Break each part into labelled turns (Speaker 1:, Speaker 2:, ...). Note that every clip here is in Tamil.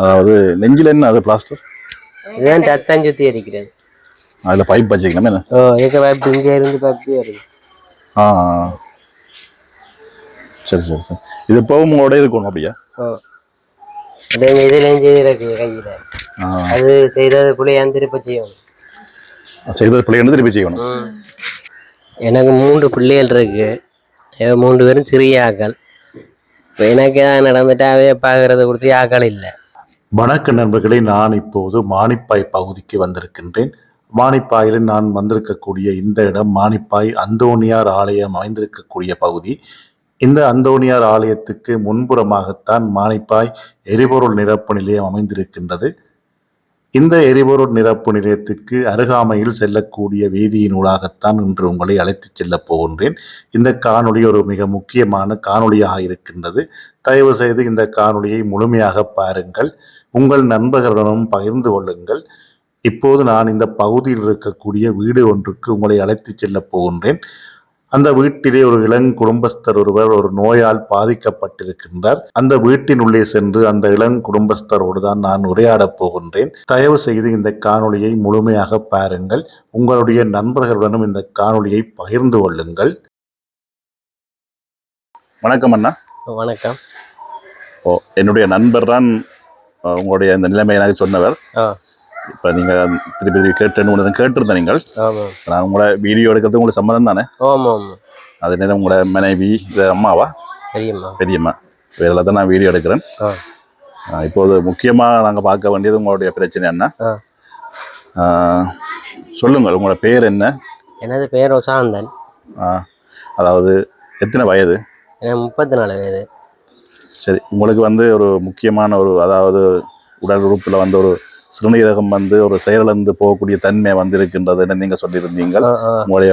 Speaker 1: அதாவது நெஞ்சில் என்ன அது பிளாஸ்டர்
Speaker 2: இதுதான் ரத்தம் சுத்தி அடிக்கிறது
Speaker 1: அதில் பைப் வச்சுக்கணும் என்ன?
Speaker 2: ஓ இருக்க பைப் இங்க இருந்து பைப் வருது.
Speaker 1: ஆ. சரி சரி சரி. இது இப்போவும் உங்களோட இருக்கணும் அப்படியா?
Speaker 2: ஓ. அது இதுலயும் செய்திருக்கு கையில. அது செய்தது புள்ளையான் திருப்ப செய்யணும்.
Speaker 1: செய்தது பிள்ளைங்க திருப்பி செய்யணும்.
Speaker 2: எனக்கு மூன்று பிள்ளைகள் இருக்கு. மூன்று பேரும் சிறிய ஆக்கள். இப்போ எனக்கு நடந்துட்டாவே பார்க்கறது கொடுத்து ஆக்கள் இல்லை.
Speaker 1: வணக்க நண்பர்களே நான் இப்போது மானிப்பாய் பகுதிக்கு வந்திருக்கின்றேன். மானிப்பாயில் நான் வந்திருக்கக்கூடிய இந்த இடம் மானிப்பாய் அந்தோனியார் ஆலயம் அமைந்திருக்கக்கூடிய பகுதி. இந்த அந்தோனியார் ஆலயத்துக்கு முன்புறமாகத்தான் மானிப்பாய் எரிபொருள் நிரப்பு நிலையம் அமைந்திருக்கின்றது. இந்த எரிபொருள் நிரப்பு நிலையத்துக்கு அருகாமையில் செல்லக்கூடிய வீதியினூடாகத்தான் இன்று உங்களை அழைத்துச் செல்லப் போகின்றேன். இந்த காணொளி ஒரு மிக முக்கியமான காணொளியாக இருக்கின்றது. தயவு செய்து இந்த காணொளியை முழுமையாக பாருங்கள். உங்கள் நண்பர்களுடனும் பகிர்ந்து கொள்ளுங்கள். இப்போது நான் இந்த பகுதியில் இருக்கக்கூடிய வீடு ஒன்றுக்கு உங்களை அழைத்துச் செல்லப் போகின்றேன். அந்த வீட்டிலே ஒரு இளங் குடும்பஸ்தர் ஒருவர் ஒரு நோயால் பாதிக்கப்பட்டிருக்கின்றார். அந்த வீட்டின் உள்ளே சென்று அந்த இளங் குடும்பஸ்தரோடு தான் நான் உரையாடப் போகின்றேன். தயவு செய்து இந்த காணொளியை முழுமையாக பாருங்கள். உங்களுடைய நண்பர்களுடனும் இந்த காணொளியை பகிர்ந்து கொள்ளுங்கள். வணக்கம் அண்ணா.
Speaker 2: வணக்கம்.
Speaker 1: ஓ என்னுடைய நண்பர் தான் உங்களுடைய இந்த நிலைமை எனக்கு சொன்னவர். இப்போ நீங்கள் திருப்பி திருப்பி கேட்டேன்னு ஒன்று கேட்டிருந்த நீங்கள். நான் உங்களை வீடியோ எடுக்கிறது உங்களுக்கு சம்மதம் தானே?
Speaker 2: ஆமாம்
Speaker 1: அது நேரம் உங்களோட மனைவி இது அம்மாவா?
Speaker 2: தெரியுமா
Speaker 1: பெரியம்மா. இதில் தான் நான் வீடியோ எடுக்கிறேன்.
Speaker 2: ஆ.
Speaker 1: இப்போது முக்கியமாக நாங்கள் பார்க்க வேண்டியது உங்களுடைய பிரச்சனை என்ன?
Speaker 2: ஆ.
Speaker 1: சொல்லுங்கள் உங்களோட பேர் என்ன?
Speaker 2: எனது பேர் ஒசாந்தன்.
Speaker 1: அஹ், அதாவது எத்தனை வயது?
Speaker 2: எனக்கு முப்பத்தி நாலு வயது.
Speaker 1: சரி உங்களுக்கு வந்து ஒரு முக்கியமான ஒரு அதாவது உடல் உறுப்பில் வந்து ஒரு சிறுநீரகம் வந்து ஒரு செயலிழந்து போகக்கூடிய தன்மை வந்து இருக்கின்றதுன்னு நீங்கள் சொல்லியிருந்தீங்கள். உங்களுடைய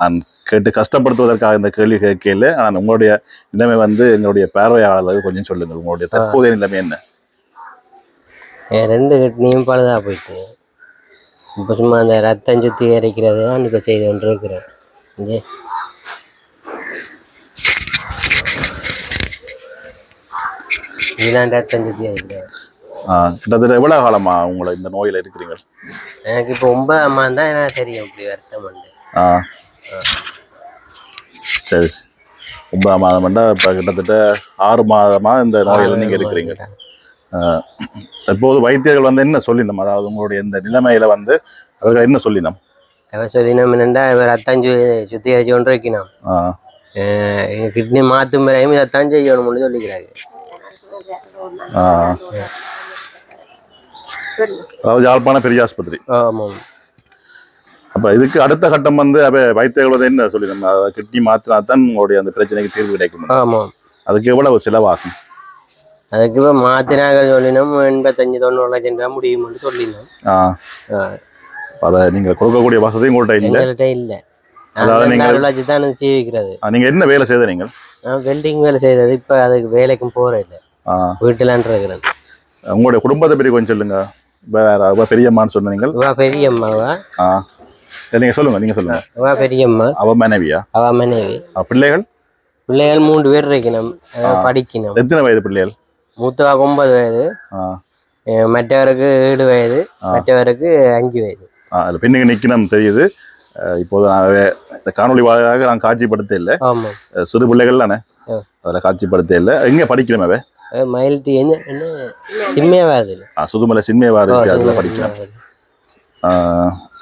Speaker 1: நான் கேட்டு கஷ்டப்படுத்துவதற்காக இந்த கேள்வி கேட்கல ஆனால் உங்களுடைய நிலைமை வந்து எங்களுடைய பார்வையாளர்களுக்கு கொஞ்சம் சொல்லுங்கள். உங்களுடைய தற்போதைய நிலைமை என்ன?
Speaker 2: என் ரெண்டு கிட்னியும் பழுதா போயிட்டு. இப்போ சும்மா அந்த ரத்தம் சுத்தி அரைக்கிறது தான் இப்போ செய்து கொண்டு இருக்கிறேன் இதுதான் ரத்தம் அரைக்கிறது
Speaker 1: ஆஹ், கிட்டத்தட்ட எவ்வளவு காலமா உங்களை இந்த நோயில இருக்கிறீங்க
Speaker 2: எனக்கு இப்போ ஒன்பதாம் மாதம் தான் எனக்கு தெரியும் இப்படி வருத்தம்
Speaker 1: ஆ. சரி. ஒன்பதாம் மாதம் வேண்டா இப்போ கிட்டத்தட்ட ஆறு மாதமா இந்த நோயில நீங்க இருக்கிறீங்க. தற்போது வைத்தியர்கள் வந்து என்ன சொல்லினோம்? அதாவது உங்களுடைய இந்த நிலைமையில வந்து அவர்கள் என்ன சொல்லினோம்?
Speaker 2: அவன் சொல்லினோம் என்னண்டா இவர் ரத்தம் சு சுத்தி அரைச்சு கொண்டு வைக்கணும். கிட்னி மாற்றும் முறையும் ரத்தம் செய்யணும்னு சொல்லிக்கிறாங்க.
Speaker 1: அதாவது யாழ்ப்பாண பெரிய ஆஸ்பத்திரி.
Speaker 2: ஆமாம்.
Speaker 1: அப்ப இதுக்கு அடுத்த கட்டம் வந்து அப்ப என்ன சொல்லினோம் அதாவது கிட்னி மாத்தினா தான் உங்களுடைய அந்த பிரச்சனைக்கு தீர்வு கிடைக்கும்.
Speaker 2: ஆமாம்.
Speaker 1: அதுக்கு எவ்வளவு செலவாகும்?
Speaker 2: அதுக்கு இப்போ மாத்தினாங்க சொல்லினோம் எண்பத்தஞ்சு தொண்ணூறு லட்சம் ரூபா முடியும்னு சொல்லினோம். ஆ,
Speaker 1: அதை நீங்க கொடுக்கக்கூடிய வசதி உங்கள்கிட்ட இல்லை?
Speaker 2: எங்கள்கிட்ட இல்லை.
Speaker 1: அதாவது நீங்கள்-
Speaker 2: லட்சம் தான் ஜீவிக்கிறது
Speaker 1: ஆஹ், நீங்க என்ன வேலை செய்த நீங்கள்?
Speaker 2: வெல்டிங் வேலை செய்தது இப்போ அதுக்கு வேலைக்கும் போகிறேன் இல்லை. வீட்டிலான் இருக்கிறேன்
Speaker 1: உங்களுடைய குடும்பத்தை பற்றி கொஞ்சம் சொல்லுங்க. வேற அவ பெரியம்மான்னு சொன்ன நீங்கள்?
Speaker 2: இவா பெரியம்மாவா
Speaker 1: ஆ. நீங்க சொல்லுங்க நீங்க சொல்லுங்க.
Speaker 2: இவா பெரியம்மா.
Speaker 1: அவ மனைவியா?
Speaker 2: அவ மனைவி.
Speaker 1: அவ பிள்ளைகள்?
Speaker 2: பிள்ளைகள் மூன்று பேர் இருக்கணும். படிக்கணும்.
Speaker 1: எத்தனை வயது பிள்ளைகள்?
Speaker 2: மூத்தவாக்கு ஒன்பது வயது. மற்றவருக்கு ஏழு வயது. மற்றவருக்கு அஞ்சு வயது.
Speaker 1: அதில் பெண்ணுங்க நிற்கணும் தெரியுது. இப்போது இந்த காணொளி வாயிலாக நான் காட்சிப்படுத்த இல்லை. சிறு பிள்ளைகள் தானே. அதில் காட்சிப்படுத்த இல்லை. எங்கே படிக்கணும் அவ?
Speaker 2: மயில்ட்டி என்ன என்ன? சிம்மையா வருது
Speaker 1: ஆ, சுதுமலை இருக்கு அதில் படிக்கணும்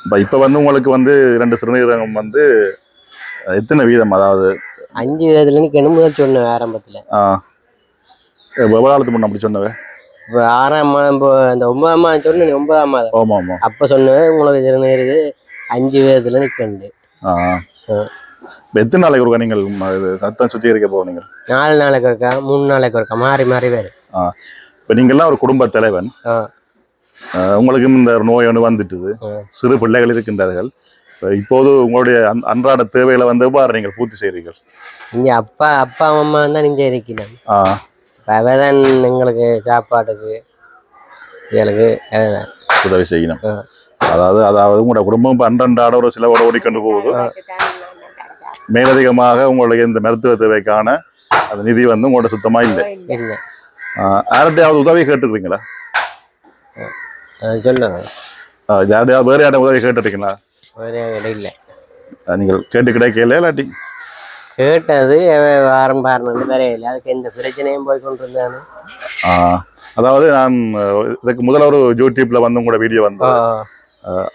Speaker 1: இப்போ இப்போ வந்து உங்களுக்கு வந்து ரெண்டு சிறுநீரகம் வந்து எத்தனை வீதம்? அதாவது
Speaker 2: அஞ்சு வயதுல இருந்து முதல் சொன்னேன் ஆரம்பத்துல.
Speaker 1: ஆ, எவ்வளோ நாளுக்கு முன்ன அப்படி சொன்னவ?
Speaker 2: இப்போ ஆறாம் மாதம் இப்போ அந்த ஒன்பதாம் மாதம் சொன்னேன் ஒன்பதாம் மாதம்.
Speaker 1: ஆமாம் ஆமாம்
Speaker 2: அப்போ சொன்னேன் உங்களுக்கு திருநீருக்கு அஞ்சு வயதுல நிற்கண்டு
Speaker 1: ஆ. எத்தனை நாளைக்கு ஒருக்கா நீங்கள் இது சத்தம் சுத்திகரிக்க போகிறீங்க
Speaker 2: நாலு நாளைக்கு இருக்கா மூணு நாளைக்கு இருக்கா மாறி மாறி வேறு
Speaker 1: இப்போ நீங்கள்லாம் ஒரு குடும்ப தலைவன்.
Speaker 2: ஆ.
Speaker 1: உங்களுக்கும் இந்த நோய் ஒன்று வந்துட்டுது.
Speaker 2: ஆ.
Speaker 1: சிறு பிள்ளைகள் இருக்கின்றார்கள். இப்ப இப்போது உங்களுடைய அன்- அன்றாட தேவைகளை வந்து எவ்வாறு நீங்கள் பூர்த்தி செய்கிறீர்கள்
Speaker 2: இங்கே அப்பா அப்பா அம்மா தான் இங்கே இருக்கிறேன்
Speaker 1: ஆ.
Speaker 2: அவ தான் எங்களுக்கு சாப்பாட்டுக்கு எங்களுக்கு அவதான்.
Speaker 1: உதவி செய்யணும்.
Speaker 2: ஆ.
Speaker 1: அதாவது அதாவது உங்களோட குடும்பம் இப்போ அன்றன்றாட ஒரு சிலவோட ஓடிக்கொண்டு போகுது. மேலதிகமாக உங்களுடைய இந்த மருத்துவ தேவைக்கான அந்த நிதி வந்து உங்களோட சுத்தமா இல்லை. யார்கிட்டயாவது உதவி கேட்டுக்கிறீங்களா
Speaker 2: சொல்லுங்க.
Speaker 1: ஆ, யார்கிட்டயாவது வேறு யார்ட்ட உதவி கேட்டுருக்கீங்களா?
Speaker 2: வேறு இல்லை.
Speaker 1: நீங்கள் கேட்டு கிடைக்கல இல்லாட்டி?
Speaker 2: கேட்டது வாரம் பாருன்னு வரையில அதுக்கு எந்த பிரச்சனையும் போய் கொண்டு இருந்தானு
Speaker 1: ஆ, அதாவது நான் இதுக்கு முதல்ல ஒரு யூடியூப்ல வந்து உங்களோட வீடியோ வந்து
Speaker 2: ஓ
Speaker 1: அஹ்,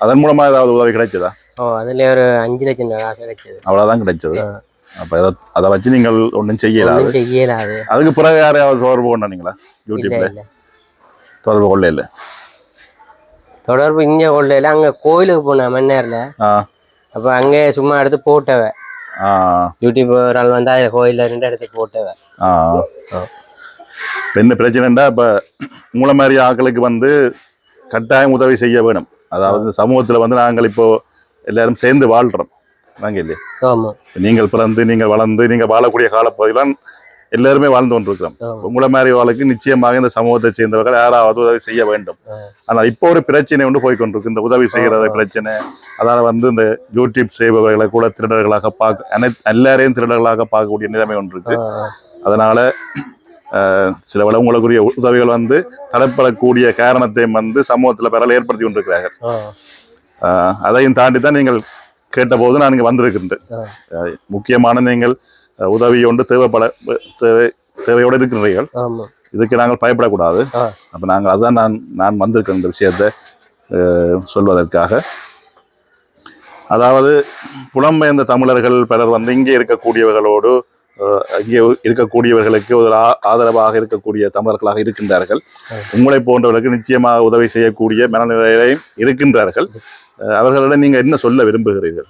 Speaker 1: அதன் மூலமா ஏதாவது உதவி கிடைச்சதா?
Speaker 2: ஓ அதுல ஒரு அஞ்சு லட்சம் காசு கிடைச்சது.
Speaker 1: அவ்வளவுதான் கிடைச்சது. அப்ப அதை வச்சு நீங்கள் ஒன்றும் செய்யலாது.
Speaker 2: செய்யலாது.
Speaker 1: அதுக்கு பிறகு யாரையாவது தொடர்பு கொண்டாங்களா
Speaker 2: இல்ல
Speaker 1: யூடியூப்ல?
Speaker 2: இல்ல
Speaker 1: தொடர்பு கொள்ள இல்லை
Speaker 2: தொடர்பு இங்க கொள்ளையில. அங்க கோயிலுக்கு போனேன் மன்னர்ல.
Speaker 1: ஆ.
Speaker 2: அப்ப அங்கே சும்மா எடுத்து போட்டவ. யூடியூப் ஒரு ஆள் வந்து அதுல கோயில்ல ரெண்டு எடுத்து போட்டவ.
Speaker 1: என்ன பிரச்சனைண்டா இப்ப உங்களை மாதிரி ஆட்களுக்கு வந்து கட்டாயம் உதவி செய்ய வேணும். அதாவது சமூகத்துல வந்து நாங்கள் இப்போ எல்லாரும் சேர்ந்து வாழ்றோம். நாங்க இல்லையா?
Speaker 2: ஆமா.
Speaker 1: நீங்கள் பிறந்து நீங்கள் வளர்ந்து நீங்கள் வாழக்கூடிய காலப்பகுதியெல்லாம் எல்லாருமே வாழ்ந்து கொண்டிருக்கிறோம். உங்களை மாதிரி வாழ்க்கை நிச்சயமாக இந்த சமூகத்தை சேர்ந்தவர்கள் யாராவது உதவி செய்ய வேண்டும்.
Speaker 2: ஆ.
Speaker 1: ஆனா இப்போ ஒரு பிரச்சனை ஒன்று போய் கொண்டிருக்கு. இந்த உதவி செய்யறது
Speaker 2: ஆ.
Speaker 1: பிரச்சனை அதால வந்து இந்த யூடியூப் செய்பவர்களை கூட திருடர்களாக பார்க்க அனைத்து எல்லாரையும் திருடர்களாக பார்க்கக்கூடிய நிலைமை ஒன்று இருக்கு. அதனால சில வேளை உங்களுக்குரிய உதவிகள் வந்து தரப்படக்கூடிய காரணத்தையும் வந்து சமூகத்துல பரவல் ஏற்படுத்தி கொண்டிருக்கிறார்கள். அதையும் தாண்டி தான் நீங்கள் கேட்டபோது நான் இங்கே வந்திருக்கின்றேன். முக்கியமான நீங்கள் உதவி ஒன்று தேவைப்பட தேவை தேவையோடு இருக்கிறீர்கள்
Speaker 2: ஆமா.
Speaker 1: இதுக்கு நாங்கள் பயப்படக்கூடாது. அப்போ நாங்கள் அதான் நான் நான் வந்திருக்கேன் இந்த விஷயத்தை சொல்வதற்காக. அதாவது புலம்பெயர்ந்த தமிழர்கள் பலர் வந்து இங்கே இருக்கக்கூடியவர்களோடு இங்கே இருக்கக்கூடியவர்களுக்கு ஒரு ஆ- ஆதரவாக இருக்கக்கூடிய தமிழர்களாக இருக்கின்றார்கள். உங்களை போன்றவர்களுக்கு நிச்சயமாக உதவி செய்யக்கூடிய மனநிலையிலையும் இருக்கின்றார்கள். அவர்களிடம் நீங்க என்ன சொல்ல விரும்புகிறீர்கள்?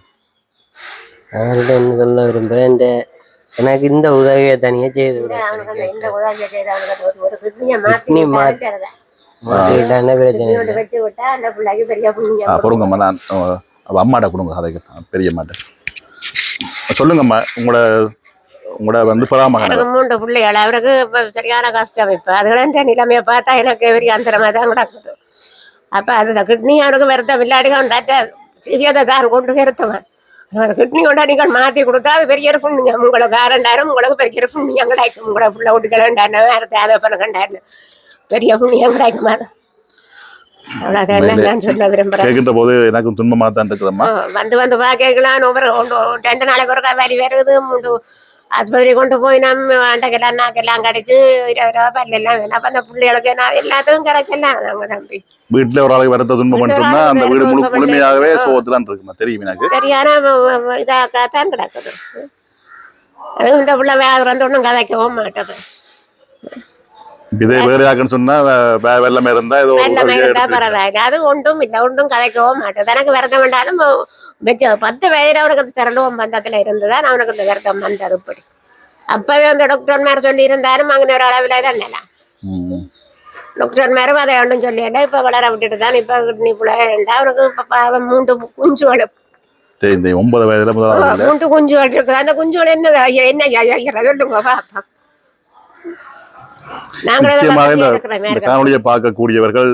Speaker 2: அவர்கிட்ட என்ன சொல்ல விரும்புறேன் இந்த எனக்கு இந்த உதவியை தனியா செய்து
Speaker 1: கொடுங்கம்மா நான் அம்மாட்ட கொடுங்க அதை பெரிய மாட்டேன் சொல்லுங்கம்மா உங்களோட உங்களோட வந்து
Speaker 3: எனக்கு மூன்று பிள்ளைகள் அவருக்கு சரியான கஷ்டம் இப்ப. அதுகள நிலைமையை பார்த்தா எனக்கு பெரிய அந்தரமா தான் கிடக்குது. அப்ப அந்த கிட்னி அவனுக்கு வருத்தம் இல்லாடி கொண்டாட்ட சிறியதை தான் கொண்டு செலுத்துவேன். அந்த கிட்னி கொண்டா நீங்கள் மாத்தி கொடுத்தா அது பெரிய ஒரு புண்ணியம். உங்களுக்கு ஆரண்டாயிரம் உங்களுக்கு பெரிய ஒரு புண்ணியம் கிடைக்கும். உங்களோட புள்ள விட்டுக்கலண்டான வேறத்தை அதை பண்ண பெரிய புண்ணியம் கிடைக்கும் அது.
Speaker 1: கேட்கின்ற போது துன்பமா தான் இருக்குதம்மா?
Speaker 3: வந்து வந்து கொண்டு ரெண்டு நாளைக்கு ஒரு வலி வருது. ஆஸ்பத்திரி கொண்டு போய் நம்ம அண்டைக்கெல்லாம் நாக்கெல்லாம் கடிச்சு இருபது ரூபா பல்லு எல்லாம் வேணும் அப்ப அந்த பிள்ளைகளுக்கு நான் எல்லாத்துக்கும் கிடைச்சலாம் நாங்க தம்பி
Speaker 1: வீட்டுல ஒரு ஆளுக்கு வரத்த துன்பம் மட்டும்னா அந்த வீடு முழு முழுமையாகவே. சோகத்துல இருக்குமா தெரியும் எனக்கு
Speaker 3: சரியான இதாக்கத்தான் கிடக்குது அதுவும் இந்த பிள்ளை வேலை வந்து ஒன்றும் கதைக்கவும் மாட்டது
Speaker 1: இதே வேறு யாருக்குன்னு சொன்னா வெள்ளம் இருந்தா ஏதோ
Speaker 3: பரவாயில்ல. அது ஒன்றும் இல்லை. ஒன்றும் கதைக்கவும் மாட்டது எனக்கு விரதம் வேண்டாலும் பத்து வயது அவனுக்கு திரளுவம் பந்தத்துல இருந்துதான் அவனுக்கு இந்த விரதம் வந்தது இப்படி. அப்பவே அந்த டாக்டர்மார் சொல்லி இருந்தாலும் அங்கே ஒரு அளவில் தான் நிலம்
Speaker 1: ம்.
Speaker 3: டாக்டர் மேரும் அதை ஒன்றும் சொல்லல இப்ப வளர விட்டுட்டு தான் இப்ப கிட்னி புள்ள இருந்தா அவனுக்கு இப்ப மூன்று குஞ்சுகள்
Speaker 1: சரி, இந்த ஒன்பது வயதுல
Speaker 3: மூன்று குஞ்சுகள் இருக்குது அந்த குஞ்சுகள் என்ன ஐயா, என்ன சொல்லுங்க பாப்பா.
Speaker 1: நிச்சயமாக இந்த காணொலியை பார்க்கக்கூடியவர்கள்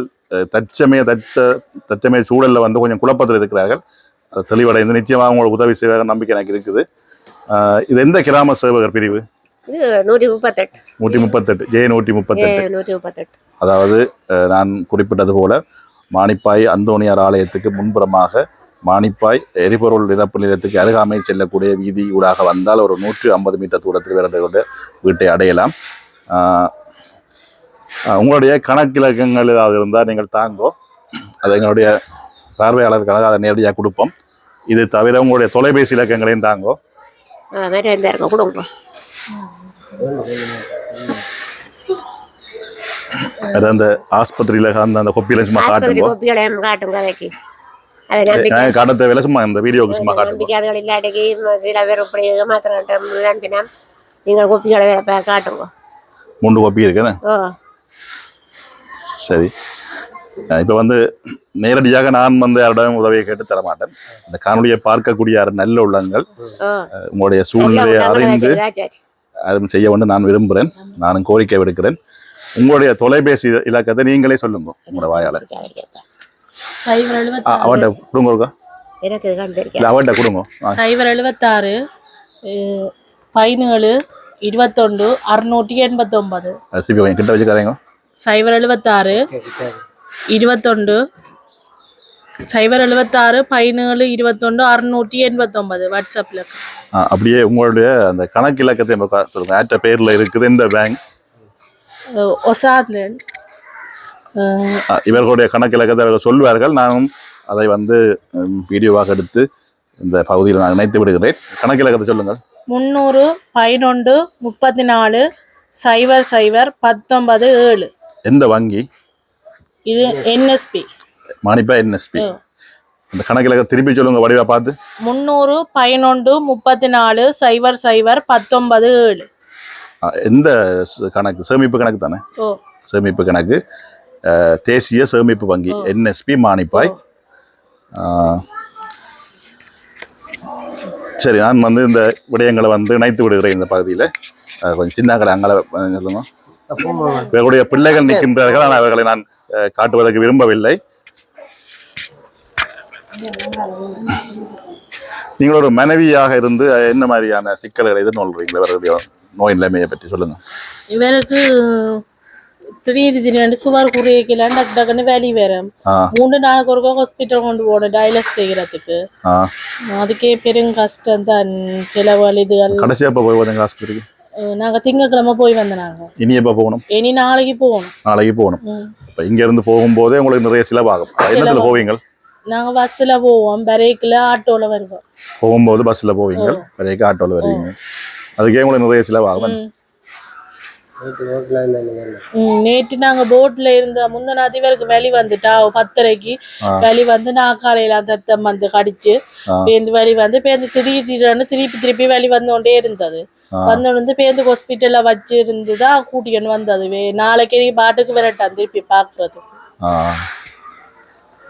Speaker 1: தற்சமய தற்ச தற்சமய சூழல்ல வந்து கொஞ்சம் குழப்பத்தில் இருக்கிறார்கள். அது தெளிவடைந்து நிச்சயமாக உங்களுக்கு உதவி செய்வாங்க நம்பிக்கை எனக்கு இருக்குது. இது எந்த கிராம சேவகர் பிரிவு?
Speaker 3: நூற்றி முப்பத்தெட்டு.
Speaker 1: நூற்றி முப்பத்தெட்டு. ஜே நூற்றி முப்பத்தெட்டு.
Speaker 3: நூற்றி முப்பத்தெட்டு.
Speaker 1: அதாவது நான் குறிப்பிட்டது போல மானிப்பாய் அந்தோணியார் ஆலயத்துக்கு முன்புறமாக மானிப்பாய் எரிபொருள் நிரப்பு நிலையத்துக்கு அருகாமையில் செல்லக்கூடிய வீதி ஊடாக வந்தால் ஒரு நூற்றி ஐம்பது மீட்டர் தூரத்தில் வேறு வீட்டை அடையலாம். உங்களுடைய கணக்கிலக்கங்கள் ஏதாவது இருந்தால் நீங்கள் தாங்கோ. அது எங்களுடைய பார்வையாளருக்காக அதை நேரடியாக கொடுப்போம். இது தவிர உங்களுடைய தொலைபேசி இலக்கங்களையும் தாங்கோ. அது அந்த ஆஸ்பத்திரியில் அந்த அந்த கொப்பியில சும்மா காட்டுங்கோ. காட்ட தேவையில்ல சும்மா இந்த வீடியோவுக்கு சும்மா காட்டுங்க.
Speaker 3: அதுகள் இல்லாட்டிக்கு சில பேர் இப்படி அனுப்பினா நீங்கள் கோப்பிகளை காட்டுங்க.
Speaker 1: மூன்று கொப்பி இருக்குன்னு? சரி. இப்போ வந்து நேரடியாக நான் வந்து யாரிடம் உதவியை கேட்டு தர மாட்டேன் இந்த காணொலியை பார்க்கக்கூடிய யார் நல்ல உள்ளங்கள் உங்களுடைய சூழ்நிலையை அறிந்து. அதுவும் செய்ய வேண்டும் நான் விரும்புகிறேன் நானும் கோரிக்கை விடுக்கிறேன். உங்களுடைய தொலைபேசி இலக்கத்தை நீங்களே சொல்லுங்க உங்களோட
Speaker 4: எழுபத்தாறு
Speaker 1: அவன்கிட்ட கொடுங்க அவன்கிட்ட கொடுங்க.
Speaker 4: சைபர் எழுபத்தாறு பதினேழு இருபத்தொண்டு அறுநூற்றி எண்பத்தொன்பது.
Speaker 1: கிட்ட வச்சுக்காதீங்க.
Speaker 4: சைபர் எழுபத்தாறு இருபத்தொண்டு சைபர் எழுபத்தாறு பதினேழு இருபத்தொண்டு அறுநூற்றி எண்பத்தொன்பது வாட்ஸ்அப்பில்
Speaker 1: அப்படியே உங்களுடைய அந்த கணக்கு இலக்கத்தை நம்ம கா- சொல்லுங்க. ஆற்ற பேர்ல இருக்குது இந்த பேங்க்
Speaker 4: ஒசாந்தன்.
Speaker 1: இவர்களுடைய கணக்கு இலக்கத்தை அவர்கள் சொல்வார்கள். நானும் அதை வந்து வீடியோவாக எடுத்து இந்த பகுதியில் நான் இணைத்து விடுகிறேன். கணக்கு இலக்கத்தை சொல்லுங்கள்.
Speaker 4: முந்நூறு பதினொன்று முப்பத்தி நாலு சைபர் சைபர் பத்தொன்பது ஏழு.
Speaker 1: எந்த வங்கி?
Speaker 4: இது என்எஸ்பி
Speaker 1: மாணிப்பா என்எஸ்பி இந்த கணக்கு இலக்கத்தை திருப்பி சொல்லுங்க வடிவா பார்த்து.
Speaker 4: முந்நூறு பதினொன்று முப்பத்தி நாலு சைபர் சைபர் பத்தொன்பது ஏழு.
Speaker 1: எந்த கணக்கு? சேமிப்பு கணக்கு தானே? சேமிப்பு கணக்கு. தேசிய சேமிப்பு வங்கி. என்எஸ்பி மானிப்பாய் சரி நான் வந்து இந்த விடயங்களை வந்து இணைத்து விடுகிறேன் இந்த பகுதியில். கொஞ்சம் சின்ன கடை அங்கே சொல்லுங்க. இவர்களுடைய பிள்ளைகள் நிற்கின்றார்கள். ஆனால் அவர்களை நான் காட்டுவதற்கு விரும்பவில்லை. நீங்கள் ஒரு மனைவியாக இருந்து என்ன மாதிரியான சிக்கல்களை எதிர்நோல்றீங்களா இவர்களுடைய நோய் நிலைமையை பற்றி சொல்லுங்க.
Speaker 4: இவருக்கு திடீர் திடீர்னு சுவர் குறையக்கலாம் டக்கு டக்குன்னு வேலி
Speaker 1: ஆ.
Speaker 4: மூணு நாளுக்கு ஒருக்கா ஹாஸ்பிட்டல் கொண்டு போகணும் டயலஸ் செய்யறதுக்கு. அதுக்கே பெரும் கஷ்டம் தான் செலவு இதுகள்
Speaker 1: கடைசியா போய் ஹாஸ்பிட்டலுக்கு
Speaker 4: நாங்க திங்கக்கிழமை போய் வந்தோம் நாங்க
Speaker 1: இனி எப்போ போகணும்?
Speaker 4: இனி நாளைக்கு போகணும்.
Speaker 1: நாளைக்கு போகணும். இப்போ இங்க இருந்து போகும்போதே உங்களுக்கு நிறைய செலவாகும். என்னத்துல. போவீங்க
Speaker 4: நாங்க பஸ்ல போவோம். பரேக்கில் ஆட்டோல வருவோம்.
Speaker 1: போகும்போது பஸ்ல போவீங்க வரைக்கும் ஆட்டோல வருவீங்க. அதுக்கே உங்களுக்கு நிறைய செலவாகும்.
Speaker 4: நேற்று நாங்க போட்ல இருந்த முந்தின அதிபருக்கு வெளி வந்துட்டா பத்தரைக்கு. வெளி வந்து நாக்காலையில தத்தம் வந்து கடிச்சு. பேருந்து வெளி வந்து பேருந்து திடீர்னு திருப்பி திருப்பி வெளி வந்து கொண்டே இருந்தது. வந்து பேருந்து ஹாஸ்பிட்டல்ல வச்சு இருந்துதான் கூட்டிக்கணும் வந்தது நாளைக்கு பாட்டுக்கு விரட்டான் திருப்பி பாக்குறது
Speaker 1: ஆ.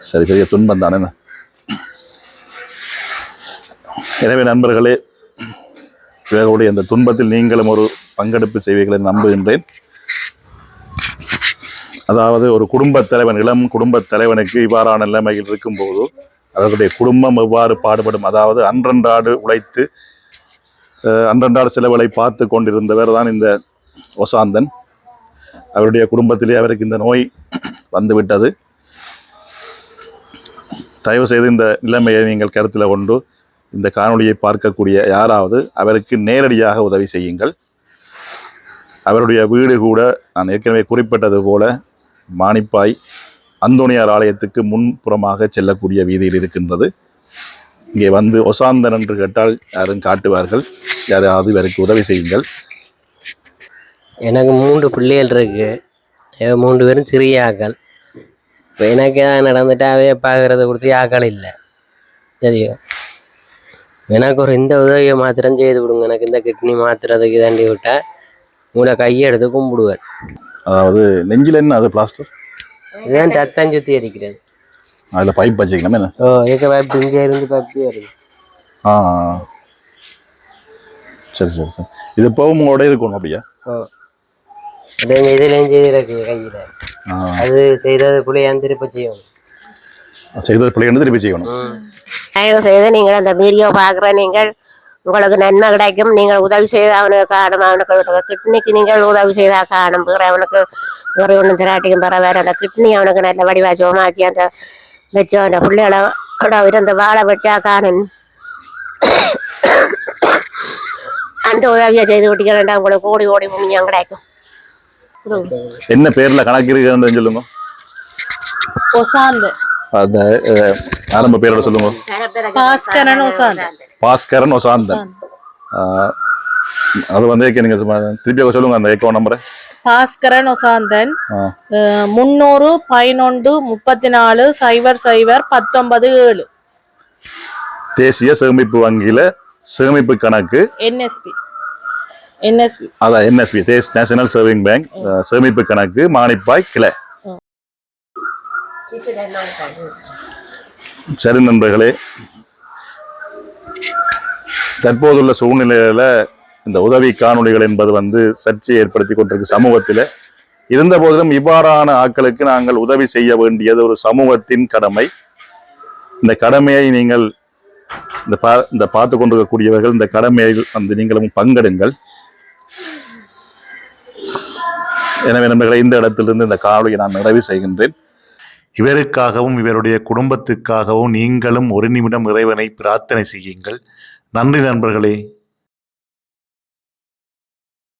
Speaker 1: சரி பெரிய துன்பம் தானே. எனவே நண்பர்களே இவர்களுடைய இந்த துன்பத்தில் நீங்களும் ஒரு பங்கெடுப்பு செய்வீர்கள் நம்புகின்றேன். அதாவது ஒரு குடும்பத் தலைவன் இளம் குடும்பத் தலைவனுக்கு இவ்வாறான நிலைமையில் இருக்கும்போது அவர்களுடைய குடும்பம் எவ்வாறு பாடுபடும்? அதாவது அன்றன்றாடு உழைத்து அன்றன்றாட செலவுகளை பார்த்து கொண்டிருந்தவர் தான் இந்த ஒசாந்தன். அவருடைய குடும்பத்திலே அவருக்கு இந்த நோய் வந்துவிட்டது. தயவு செய்து இந்த நிலைமையை நீங்கள் கருத்தில் கொண்டு இந்த காணொலியை பார்க்கக்கூடிய யாராவது அவருக்கு நேரடியாக உதவி செய்யுங்கள். அவருடைய வீடு கூட நான் ஏற்கனவே குறிப்பிட்டது போல மானிப்பாய் அந்தோணியார் ஆலயத்துக்கு முன்புறமாக செல்லக்கூடிய வீதியில் இருக்கின்றது. இங்கே வந்து ஒசாந்தன் என்று கேட்டால் யாரும் காட்டுவார்கள். யாராவது இவருக்கு உதவி செய்யுங்கள்.
Speaker 2: எனக்கு மூன்று பிள்ளைகள் இருக்கு. மூன்று பேரும் சிறிய ஆக்கள். இப்போ எனக்கு நடந்துட்டாவே பார்க்கறத கொடுத்து ஆக்கள் இல்லை. சரியோ எனக்கு ஒரு இந்த உதவியை மாத்திரம் செய்து கொடுங்க. எனக்கு இந்த கிட்னி மாத்துறதுக்கு தாண்டி விட்டா உங்களை கையை எடுத்து கும்பிடுவார்
Speaker 1: அதாவது நெஞ்சில் என்ன அது பிளாஸ்டர்
Speaker 2: இதுதான் தத்தம் சுத்தி அடிக்கிறது.
Speaker 1: அதில் பைப் வச்சுக்கணும் என்ன?
Speaker 2: ஓ ஏக்க பைப் இங்கே இருந்து பைப் வருது
Speaker 1: ஆ. சரி சரி சரி. இது இப்போவும் உங்களோட இருக்கணும் அப்படியா?
Speaker 2: ஓ. அது எங்கள் இதுலேயும் செய்திருக்கு கையில். அது செய்தது பிள்ளையான் திருப்ப செய்யணும்.
Speaker 1: செய்தது பிள்ளைங்க திருப்பி செய்யணும்.
Speaker 3: தயவு செய்து நீங்கள் அந்த வீடியோ பார்க்குற நீங்கள் உங்களுக்கு நன்மை கிடைக்கும். நீங்கள் உதவி செய்த அவனுக்கு காணும் அவனுக்கு கிட்னிக்கு நீங்கள் உதவி செய்தா காணும் பிற அவனுக்கு ஒரு ஒன்றும் திராட்டிக்கும் பிற வேற அந்த கிட்னி அவனுக்கு நல்ல வடிவா சோமாக்கி அந்த வச்சு அந்த பிள்ளைகளோட இருந்த வாழை வச்சா காணும் அந்த உதவியை செய்து விட்டீங்கன்னா உங்களுக்கு கோடி கோடி புண்ணியம் கிடைக்கும்
Speaker 1: என்ன பேர்ல கணக்கு இருக்குன்னு சொல்லுங்க
Speaker 4: ஒசாந்து
Speaker 1: அந்த ஆரம்ப பேரோட சொல்லுங்க
Speaker 3: பாஸ்கரன்
Speaker 4: ஒசாந்தன்.
Speaker 1: பாஸ்கரன் ஒசாந்தன் அது வந்து நீங்க திருப்பி சொல்லுங்க அந்த அக்கௌண்ட் நம்பரை
Speaker 4: பாஸ்கரன் ஒசாந்தன். முந்நூறு பதினொன்று முப்பத்தி நாலு சைபர் சைபர் பத்தொன்பது ஏழு.
Speaker 1: தேசிய சேமிப்பு வங்கியில சேமிப்பு கணக்கு.
Speaker 4: என்எஸ்பி. என்எஸ்பி.
Speaker 1: அதான் என்எஸ்பி. தேஸ் நேஷனல் சேவிங் பேங்க் சேமிப்பு கணக்கு மானிப்பாய் கிளை. சரி நண்பர்களே தற்போதுள்ள சூழ்நிலையில இந்த உதவி காணொளிகள் என்பது வந்து சர்ச்சை ஏற்படுத்தி கொண்டிருக்கு சமூகத்தில். இருந்த போதிலும் இவ்வாறான ஆட்களுக்கு நாங்கள் உதவி செய்ய வேண்டியது ஒரு சமூகத்தின் கடமை. இந்த கடமையை நீங்கள் இந்த பா இந்த பார்த்து கொண்டிருக்கக்கூடியவர்கள் இந்த கடமையில் வந்து நீங்களும் பங்கெடுங்கள். எனவே நண்பர்களை இந்த இடத்திலிருந்து இந்த காணொலியை நான் நிறைவு செய்கின்றேன்.
Speaker 5: இவருக்காகவும் இவருடைய குடும்பத்துக்காகவும் நீங்களும் ஒரு நிமிடம் இறைவனை பிரார்த்தனை செய்யுங்கள். நன்றி நண்பர்களே.